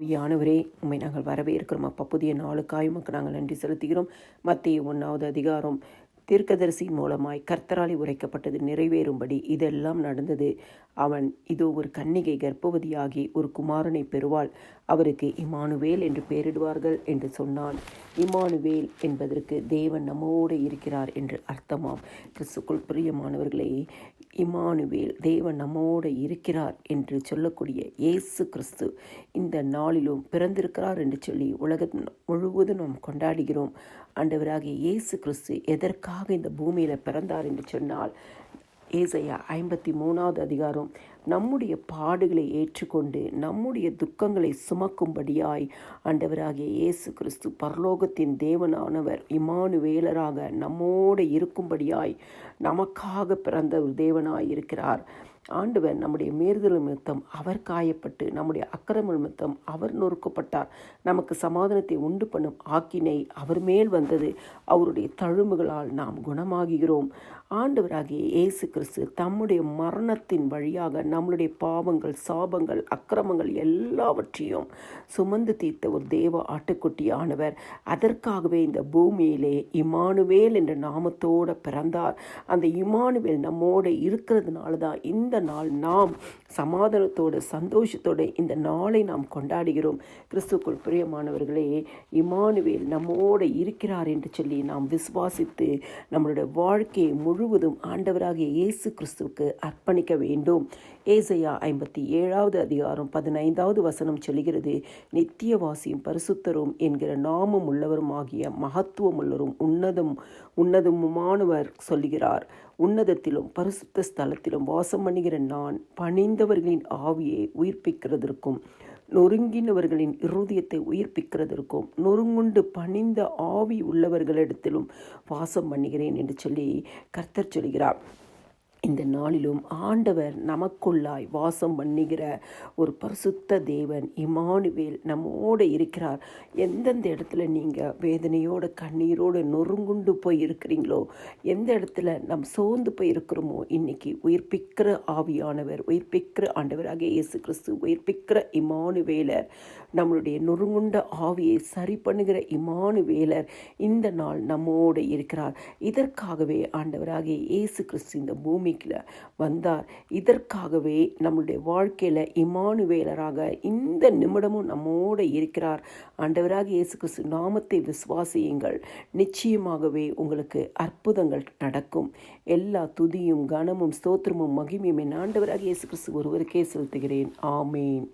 யானவரே உண்மை நாங்கள் வரவே இருக்கிறோம் அப்பா புதிய நாளுக்காய் உமக்கு நாங்கள் நன்றி செலுத்துகிறோம். மத்திய ஒன்றாவது அதிகாரம் தீர்க்கதரிசி மூலமாய் கர்த்தராலி உரைக்கப்பட்டது நிறைவேறும்படி இதெல்லாம் நடந்தது. அவன் இதோ ஒரு கன்னிகை கர்ப்பவதியாகி ஒரு குமாரனை பெறுவாள். அவருக்கு இமானுவேல் என்று பெயரிடுவார்கள் என்று சொன்னான். இமானுவேல் என்பதற்கு தேவன் நம்மோடு இருக்கிறார் என்று அர்த்தமாம். கிறிஸ்துக்குள் பிரியமானவர்களே இமானுவேல் தேவன் நம்மோடு இருக்கிறார் என்று சொல்லக்கூடிய இயேசு கிறிஸ்து இந்த நாளிலும் பிறந்திருக்கிறார் என்று சொல்லி உலகம் முழுவதும் நாம் கொண்டாடுகிறோம். ஆண்டவராகிய இயேசு கிறிஸ்து எதற்காக இந்த பூமியில் பிறந்தார் என்று சொன்னால் ஏசையா ஐம்பத்தி மூணாவது அதிகாரம். நம்முடைய பாடுகளை ஏற்றுக்கொண்டு நம்முடைய துக்கங்களை சுமக்கும்படியாய் ஆண்டவராகிய இயேசு கிறிஸ்து பரலோகத்தின் தேவனானவர் இமானுவேலராக நம்மோடு இருக்கும்படியாய் நமக்காக பிறந்த ஒரு தேவனாய் இருக்கிறார் ஆண்டவர் நம்முடைய மேறுதல் நிமித்தம் அவர் காயப்பட்டு நம்முடைய அக்கிரம நிமித்தம் அவர் நொறுக்கப்பட்டார். நமக்கு சமாதானத்தை உண்டு பண்ணும் ஆக்கினை அவர் மேல் வந்தது. அவருடைய தழும்புகளால் நாம் குணமாகிறோம் ஆண்டவராகிய இயேசு கிறிஸ்து தம்முடைய மரணத்தின் வழியாக நம்மளுடைய பாவங்கள் சாபங்கள் அக்கிரமங்கள் எல்லாவற்றையும் சுமந்து தீர்த்த ஒரு தேவ ஆட்டுக்குட்டியானவர். அதற்காகவே இந்த பூமியிலே இமானுவேல் என்ற நாமத்தோடு பிறந்தார். அந்த இமானுவேல் நம்மோடு இருக்கிறதுனால தான் இந்த நாள் நாம் சமாதானத்தோடு சந்தோஷத்தோடு இந்த நாளை நாம் கொண்டாடுகிறோம். கிறிஸ்துக்குள் பிரியமானவர்களே இமானுவேல் நம்மோடு இருக்கிறார் என்று சொல்லி நாம் விசுவாசித்து நம்மளுடைய வாழ்க்கையை முழுவதும் ஆண்டவராகிய இயேசு கிறிஸ்துவுக்கு அர்ப்பணிக்க வேண்டும். ஏசையா ஐம்பத்தி ஏழாவது அதிகாரம் பதினைந்தாவது வசனம் சொல்கிறது நித்தியவாசியும் பரிசுத்தரும் என்கிற நாமம் உள்ளவரும் ஆகிய மகத்துவம் உள்ளவரும் உன்னதம் உன்னதமுமானவர் சொல்லுகிறார். உன்னதத்திலும் பரிசுத்த ஸ்தலத்திலும் வாசம் பண்ணுகிற நான் பணிந்தவர்களின் ஆவியை உயிர்ப்பிக்கிறதற்கும் நொறுங்கினவர்களின் இருதயத்தை உயிர்ப்பிக்கிறதற்கும் நொறுங்குண்டு பணிந்த ஆவி உள்ளவர்களிடத்திலும் வாசம் பண்ணுகிறேன் என்று சொல்லி கர்த்தர் சொல்கிறார். இந்த நாளிலும் ஆண்டவர் நமக்குள்ளாய் வாசம் பண்ணுகிற ஒரு பரிசுத்த தேவன் இமானுவேல் நம்மோடு இருக்கிறார். எந்தெந்த இடத்துல நீங்கள் வேதனையோட கண்ணீரோடு நொறுங்குண்டு போய் இருக்கிறீங்களோ எந்த இடத்துல நம் சோர்ந்து போய் இருக்கிறோமோ இன்னைக்கு உயிர்ப்பிக்கிற ஆவியானவர் உயிர்ப்பிக்கிற ஆண்டவராக இயேசு கிறிஸ்து உயிர்ப்பிக்கிற இமானுவேலர் நம்மளுடைய நொறுங்குண்ட ஆவியை சரி பண்ணுகிற இமானுவேலர் இந்த நாள் நம்மோடு இருக்கிறார். இதற்காகவே ஆண்டவராக இயேசு கிறிஸ்து இந்த பூமி பூமிக்கில் வந்தார். இதற்காகவே நம்மளுடைய வாழ்க்கையில் இமானுவேலராக இந்த நிமிடமும் நம்மோடு இருக்கிறார். ஆண்டவராக இயேசு கிறிஸ்து நாமத்தை விசுவாசியுங்கள். நிச்சயமாகவே உங்களுக்கு அற்புதங்கள் நடக்கும். எல்லா துதியும் கனமும் ஸ்தோத்திரமும் மகிமையும் என் ஆண்டவராக இயேசு கிறிஸ்து ஒருவருக்கே செலுத்துகிறேன். ஆமேன்.